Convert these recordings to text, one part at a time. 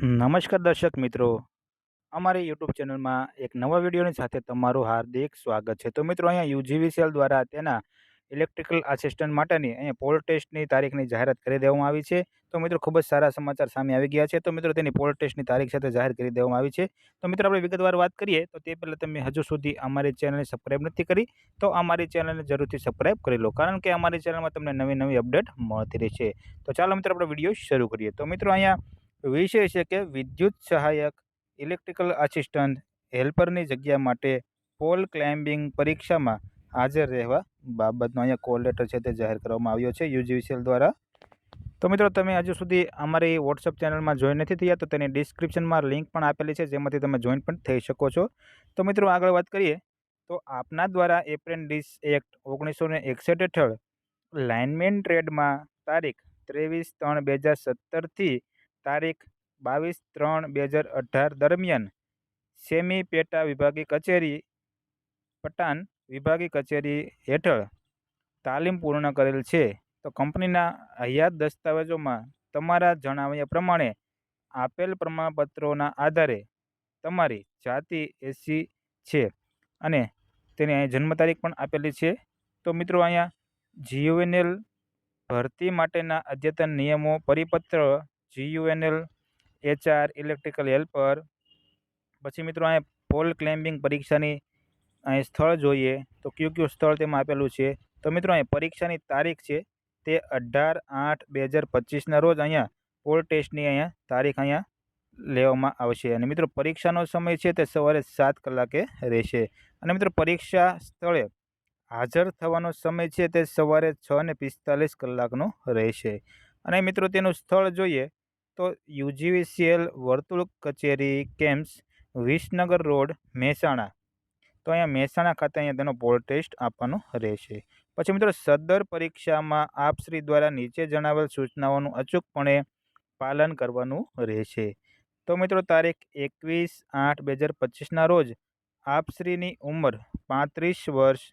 નમસ્કાર દર્શક મિત્રો. અમારી યુટ્યુબ ચેનલમાં એક નવા વિડીયોની સાથે તમારું હાર્દિક સ્વાગત છે. તો મિત્રો અહીંયા યુજીવીસીએલ દ્વારા તેના ઇલેક્ટ્રિકલ આસિસ્ટન્ટ માટેની અહીંયા પોલ ટેસ્ટની તારીખની જાહેરાત કરી દેવામાં આવી છે. તો મિત્રો ખૂબ જ સારા સમાચાર સામે આવી ગયા છે. તો મિત્રો તેની પોલ ટેસ્ટની તારીખ સાથે જાહેર કરી દેવામાં આવી છે. તો મિત્રો આપણે વિગતવાર વાત કરીએ તો તે પહેલાં તમે હજુ સુધી અમારી ચેનલને સબસ્ક્રાઈબ નથી કરી તો અમારી ચેનલને જરૂરથી સબસ્ક્રાઈબ કરી લો કારણ કે અમારી ચેનલમાં તમને નવી નવી અપડેટ મળતી રહેશે. તો ચાલો મિત્રો આપણે વીડિયો શરૂ કરીએ. તો મિત્રો અહીંયા વિષય છે કે વિદ્યુત સહાયક ઇલેક્ટ્રિકલ આસિસ્ટન્ટ હેલ્પરની જગ્યા માટે પોલ ક્લાઇમ્બિંગ પરીક્ષામાં હાજર રહેવા બાબતનો અહીંયા કોલ લેટર છે તે જાહેર કરવામાં આવ્યો છે યુજીવીસીએલ દ્વારા. તો મિત્રો, તમે હજુ સુધી અમારી વોટ્સઅપ ચેનલમાં જોઈન નથી થયા તો તેની ડિસ્ક્રિપ્શનમાં લિંક પણ આપેલી છે જેમાંથી તમે જોઈન પણ થઈ શકો છો. તો મિત્રો, આગળ વાત કરીએ તો આપના દ્વારા એપ્રેન્ટિસ એક્ટ ઓગણીસો ને એકસઠ હેઠળ લાઇનમેન ટ્રેડમાં તારીખ ત્રેવીસ ત્રણ બે હજાર સત્તરથી તારીખ બાવીસ ત્રણ બે હજાર અઢાર દરમિયાન સેમી પેટા વિભાગીય કચેરી પટાન વિભાગીય કચેરી હેઠળ તાલીમ પૂર્ણ કરેલ છે. તો કંપનીના હયાત દસ્તાવેજોમાં તમારા જણાવ્યા પ્રમાણે આપેલ પ્રમાણપત્રોના આધારે તમારી જાતિ એસી છે અને તેની જન્મ તારીખ પણ આપેલી છે. તો મિત્રો અહીંયા જીયુએનએલ ભરતી માટેના અદ્યતન નિયમો પરિપત્ર જીયુએનએલ, એચઆર, ઇલેક્ટ્રિકલ હેલ્પર. પછી મિત્રો અહીંયા પોલ ક્લાઇમ્બિંગ પરીક્ષાની અહીં સ્થળ જોઈએ તો કયું કયું સ્થળ તેમાં આપેલું છે? તો મિત્રો અહીં પરીક્ષાની તારીખ છે તે અઢાર આઠ બે હજાર પચીસના રોજ અહીંયા પોલ ટેસ્ટની અહીંયા તારીખ અહીંયા લેવામાં આવશે. અને મિત્રો પરીક્ષાનો સમય છે તે સવારે સાત કલાકે રહેશે. અને મિત્રો પરીક્ષા સ્થળે હાજર થવાનો સમય છે તે સવારે છ ને પિસ્તાલીસ કલાકનો રહેશે. અને મિત્રો તેનું સ્થળ જોઈએ તો યુજીવીસીએલ વર્તુળ કચેરી કેમ્પ્સ, વિસનગર રોડ, મહેસાણા. તો અહીંયા મહેસાણા ખાતે અહીંયા તેનો પોલ ટેસ્ટ આપવાનો રહેશે. પછી મિત્રો સદર પરીક્ષામાં આપશ્રી દ્વારા નીચે જણાવેલ સૂચનાઓનું અચૂકપણે પાલન કરવાનું રહેશે. તો મિત્રો તારીખ એકવીસ આઠ બે હજાર પચીસના રોજ આપશ્રીની ઉંમર પાંત્રીસ વર્ષ,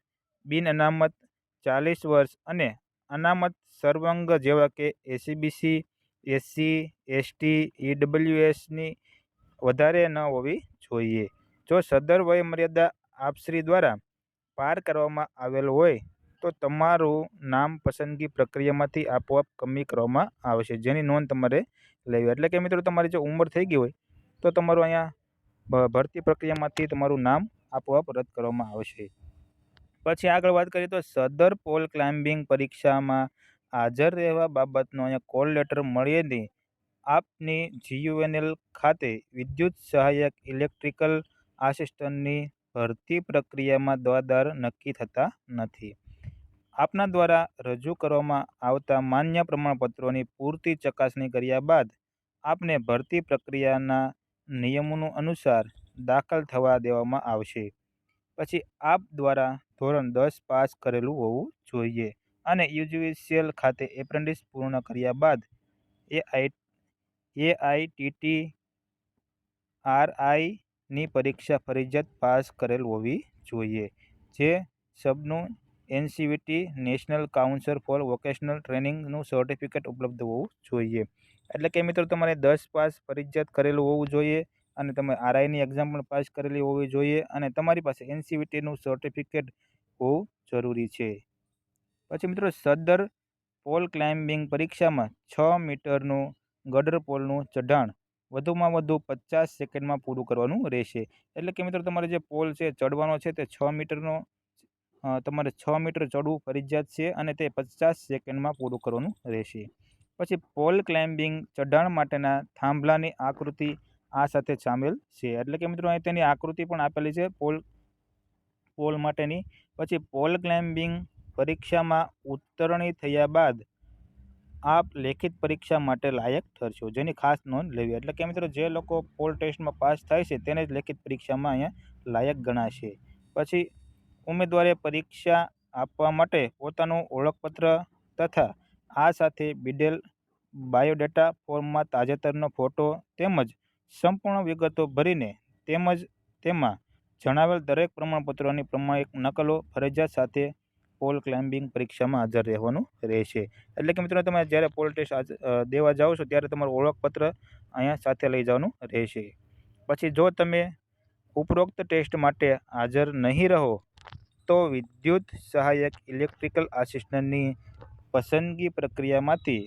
બિન અનામત ચાલીસ વર્ષ અને અનામત સર્વંગ જેવા કે એસીબીસી એસસી એસટી ઈડબ્લ્યુએસની વધારે ન હોવી જોઈએ. જો સદર વયમર્યાદા આપશ્રી દ્વારા પાર કરવામાં આવેલ હોય, તો તમારું નામ પસંદગી પ્રક્રિયામાંથી આપોઆપ કમી કરવામાં આવશે, જેની નોંધ તમારે લેવી. એટલે કે મિત્રો, તમારી જો ઉંમર થઈ ગઈ હોય, તો તમારું અહીંયા ભરતી પ્રક્રિયામાંથી તમારું નામ આપોઆપ રદ કરવામાં આવશે. પછી આગળ વાત કરીએ તો સદર પોલ ક્લાઇમ્બિંગ પરીક્ષામાં હાજર રહેવા બાબતનો અહીંયા કોલ લેટર મળીને આપની જીયુએનએલ ખાતે વિદ્યુત સહાયક ઇલેક્ટ્રિકલ આસિસ્ટન્ટની ભરતી પ્રક્રિયામાં દ્વાદાર નક્કી થતા નથી. આપના દ્વારા રજૂ કરવામાં આવતા માન્ય પ્રમાણપત્રોની પૂરતી ચકાસણી કર્યા બાદ આપને ભરતી પ્રક્રિયાના નિયમોનું અનુસાર દાખલ થવા દેવામાં આવશે. પછી આપ દ્વારા ધોરણ દસ પાસ કરેલું હોવું જોઈએ. અને યુજીવીસીએલ ખાતે એપ્રેન્ટિસ પૂર્ણ કર્યા બાદ એઆઈ એઆઈટીટી આરઆઈની પરીક્ષા ફરજિયાત પાસ કરેલ હોવી જોઈએ, જે સબનું NCVT national council for vocational ટ્રેનિંગનું certificate ઉપલબ્ધ હોવું જોઈએ. એટલે કે મિત્રો, તમારે દસ પાસ ફરજિયાત કરેલું હોવું જોઈએ અને તમે આરઆઈની એક્ઝામ પણ પાસ કરેલી હોવી જોઈએ અને તમારી પાસે એનસીવીટીનું સર્ટિફિકેટ હોવું જરૂરી છે. પછી મિત્રો સદર પોલ ક્લાઇમ્બિંગ પરીક્ષામાં છ મીટરનું ગડર પોલનું ચઢાણ વધુમાં વધુ પચાસ સેકન્ડમાં પૂરું કરવાનું રહેશે. એટલે કે મિત્રો તમારે જે પોલ છે ચડવાનો છે તે છ મીટરનો તમારે છ મીટર ચડવું ફરજિયાત છે અને તે પચાસ સેકન્ડમાં પૂરું કરવાનું રહેશે. પછી પોલ ક્લાઇમ્બિંગ ચઢાણ માટેના થાંભલાની આકૃતિ આ સાથે સામેલ છે. એટલે કે મિત્રો અહીં તેની આકૃતિ પણ આપેલી છે પોલ પોલ માટેની. પછી પોલ ક્લાઇમ્બિંગ પરીક્ષામાં ઉત્તીર્ણ થયા બાદ આપ લેખિત પરીક્ષા માટે લાયક ઠરશો. જેની ખાસ નોંધ લેવી. એટલે કે મિત્રો, જે લોકો પોલ ટેસ્ટમાં પાસ થાય છે, તેને જ લેખિત પરીક્ષામાં અહીંયા લાયક ગણાશે. પછી, ઉમેદવારે પરીક્ષા આપવા માટે પોતાનું ઓળખપત્ર તથા આ સાથે બિડેલ બાયોડેટા ફોર્મમાં તાજેતરનો ફોટો તેમજ સંપૂર્ણ વિગતો ભરીને તેમજ તેમાં જણાવેલ દરેક પ્રમાણપત્રોની પ્રમાણિક નકલો ફરજિયાત સાથે પોલ ક્લાઇમ્બિંગ પરીક્ષામાં હાજર રહેવાનું રહેશે. એટલે કે મિત્રો, તમે જ્યારે પોલ ટેસ્ટ દેવા જાઓ છો, ત્યારે તમારું ઓળખપત્ર અહીંયા સાથે લઈ જવાનું રહેશે. પછી જો તમે ઉપરોક્ત ટેસ્ટ માટે હાજર નહીં રહો, તો વિદ્યુત સહાયક ઇલેક્ટ્રિકલ આસિસ્ટન્ટની પસંદગી પ્રક્રિયામાંથી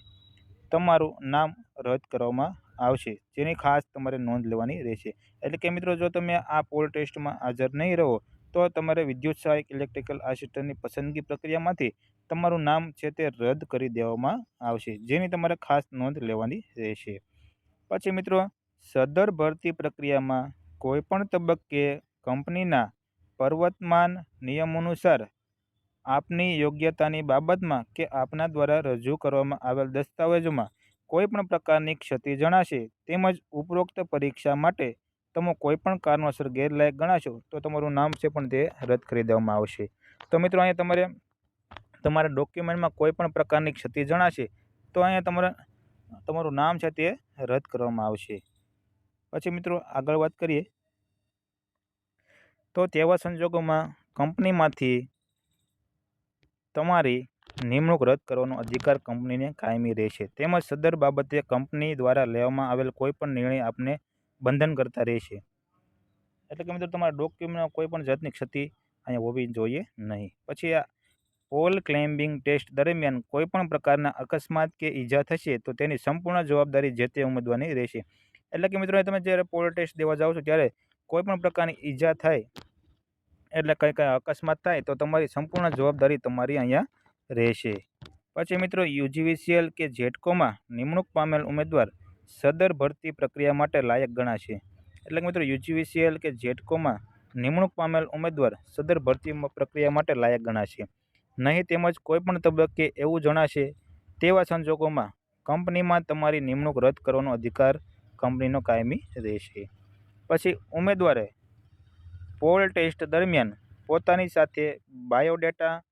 તમારું નામ રદ કરવામાં આવશે, જેની ખાસ તમારે નોંધ લેવાની રહેશે. એટલે કે મિત્રો, જો તમે આ પોલ ટેસ્ટમાં હાજર નહીં રહો તો તમારે વિદ્યુત સહાયક ઇલેક્ટ્રિકલ આસિસ્ટન્ટની પસંદગી પ્રક્રિયામાંથી તમારું નામ છે તે રદ કરી દેવામાં આવશે, જેની તમારે ખાસ નોંધ લેવાની રહેશે. પછી મિત્રો, સદર ભરતી પ્રક્રિયામાં કોઈપણ તબક્કે કંપનીના પર્વતમાન નિયમ અનુસાર આપની યોગ્યતાની બાબતમાં કે આપના દ્વારા રજૂ કરવામાં આવેલ દસ્તાવેજોમાં કોઈપણ પ્રકારની ક્ષતિ જણાશે, તેમજ ઉપરોક્ત પરીક્ષા માટે તમે કોઈપણ કારણોસર ગેરલાયક ગણાશો, તો તમારું નામ છે પણ તે રદ કરી દેવામાં આવશે. તો મિત્રો અહીંયા તમારે, તમારા ડોક્યુમેન્ટમાં કોઈપણ પ્રકારની ક્ષતિ જણાશે, તો અહીંયા તમારે, તમારું નામ છે તે રદ કરવામાં આવશે. પછી મિત્રો આગળ વાત કરીએ. તો તેવા સંજોગોમાં કંપનીમાંથી તમારી નિમણૂક રદ કરવાનો અધિકાર કંપનીને કાયમી રહેશે. તેમજ સદર બાબતે કંપની દ્વારા લેવામાં આવેલ કોઈપણ નિર્ણય આપને બંધન કરતા રહેશે. એટલે કે મિત્રો, તમારા ડોક્યુમેન્ટમાં કોઈપણ જાતની ક્ષતિ અહીંયા હોવી જોઈએ નહીં. પછી આ પોલ ક્લાઇમ્બિંગ ટેસ્ટ દરમિયાન કોઈપણ પ્રકારના અકસ્માત કે ઈજા થશે તો તેની સંપૂર્ણ જવાબદારી જે તે ઉમેદવારની રહેશે. એટલે કે મિત્રો તમે જ્યારે પોલ ટેસ્ટ દેવા જાઓ છો, ત્યારે કોઈપણ પ્રકારની ઈજા થાય એટલે કંઈ કંઈ અકસ્માત થાય તો તમારી સંપૂર્ણ જવાબદારી તમારી અહીંયા રહેશે. પછી મિત્રો, યુજીવીસીએલ કે જેટકોમાં નિમણૂક પામેલ ઉમેદવાર સદર ભરતી પ્રક્રિયા માટે લાયક ગણાશે. એટલે કે મિત્રો, યુજીવીસીએલ કે જેટકોમાં નિમણૂક પામેલ ઉમેદવાર સદર ભરતી પ્રક્રિયા માટે લાયક ગણાશે. નહીં તેમજ કોઈપણ તબક્કે એવું જણાશે, તેવા સંજોગોમાં કંપનીમાં તમારી નિમણૂક રદ કરવાનો અધિકાર કંપનીનો કાયમી રહેશે. પછી ઉમેદવારે પોલ ટેસ્ટ દરમિયાન પોતાની સાથે બાયોડેટા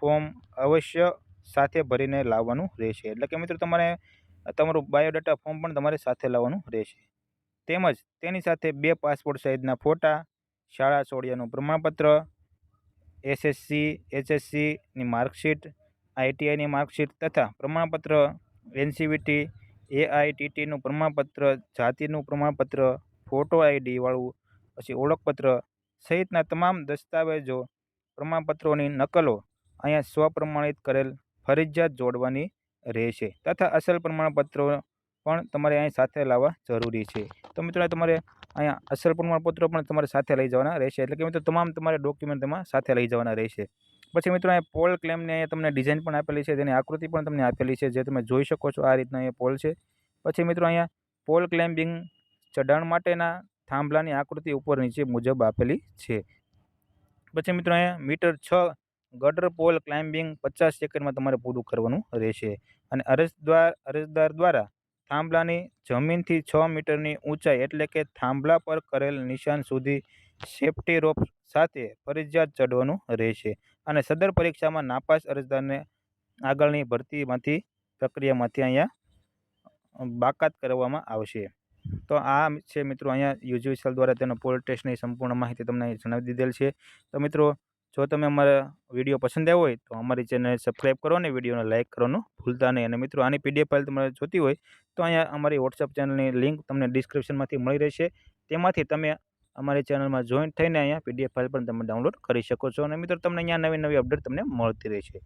ફોર્મ અવશ્ય સાથે ભરીને લાવવાનું રહેશે. એટલે કે મિત્રો, તમારે તમારું બાયોડેટા ફોર્મ પણ તમારે સાથે લાવવાનું રહેશે. તેમજ તેની સાથે બે પાસપોર્ટ સાઇઝના ફોટા, શાળા સોડિયાનું પ્રમાણપત્ર એસએસસી એચએસસીની માર્કશીટ આઈટીઆઈની માર્કશીટ તથા પ્રમાણપત્ર એનસીવીટી એઆઈટીટીનું પ્રમાણપત્ર, જાતિનું પ્રમાણપત્ર ફોટો આઈડીવાળું પછી ઓળખપત્ર સહિતના તમામ દસ્તાવેજો પ્રમાણપત્રોની નકલો અહીંયા સ્વપ્રમાણિત કરેલ ફરજિયાત જોડવાની રહેશે. તથા અસલ પ્રમાણપત્રો પણ તમારે અહીં સાથે લાવવા જરૂરી છે. તો મિત્રો તમારે અહીંયા અસલ પ્રમાણપત્રો પણ તમારે સાથે લઈ જવાના રહેશે. એટલે કે મિત્રો, તમામ તમારે ડોક્યુમેન્ટ તેમાં સાથે લઈ જવાના રહેશે. પછી મિત્રો, અહીંયા પોલ ક્લેમની અહીંયા તમને ડિઝાઇન પણ આપેલી છે. તેની આકૃતિ પણ તમને આપેલી છે, જે તમે જોઈ શકો છો આ રીતના અહીંયા પોલ છે. પછી મિત્રો, અહીંયા પોલ ક્લાઇમ્બિંગ ચઢાણ માટેના થાંભલાની આકૃતિ ઉપર નીચે મુજબ આપેલી છે. પછી મિત્રો, અહીંયા મીટર છ ગટર પોલ ક્લાઇમ્બિંગ પચાસ સેકન્ડમાં તમારે પૂરું કરવાનું રહેશે. અને અરજદાર અરજદાર દ્વારા થાંભલાની જમીનથી છ મીટરની ઊંચાઈ એટલે કે થાંભલા પર કરેલ નિશાન સુધી સેફ્ટી રોપ સાથે ફરજિયાત ચડવાનું રહેશે. અને સદર પરીક્ષામાં નાપાસ અરજદારને આગળની ભરતીમાંથી, પ્રક્રિયામાંથી અહીંયા બાકાત કરવામાં આવશે. તો આ છે મિત્રો અહીંયા યુજીવીસીએલ દ્વારા તેનો પોલ ટેસ્ટની સંપૂર્ણ માહિતી તમને જણાવી દીધેલ છે. તો મિત્રો જો તમે અમારા વીડિયો પસંદ આવ્યો હોય તો અમારી ચેનલને સબસ્ક્રાઈબ કરો અને વિડીયોને લાઇક કરવાનું ભૂલતા નહીં. અને મિત્રો, આની પીડીએફ ફાઇલ તમારે જોતી હોય તો અહીંયા અમારી વોટ્સઅપ ચેનલની લિંક તમને ડિસ્ક્રિપ્શનમાંથી મળી રહેશે. તેમાંથી તમે અમારી ચેનલમાં જોઈન્ટ થઈને અહીંયા પીડીએફ ફાઇલ પણ તમે ડાઉનલોડ કરી શકો છો. અને મિત્રો, તમને અહીંયા નવી નવી અપડેટ તમને મળતી રહેશે.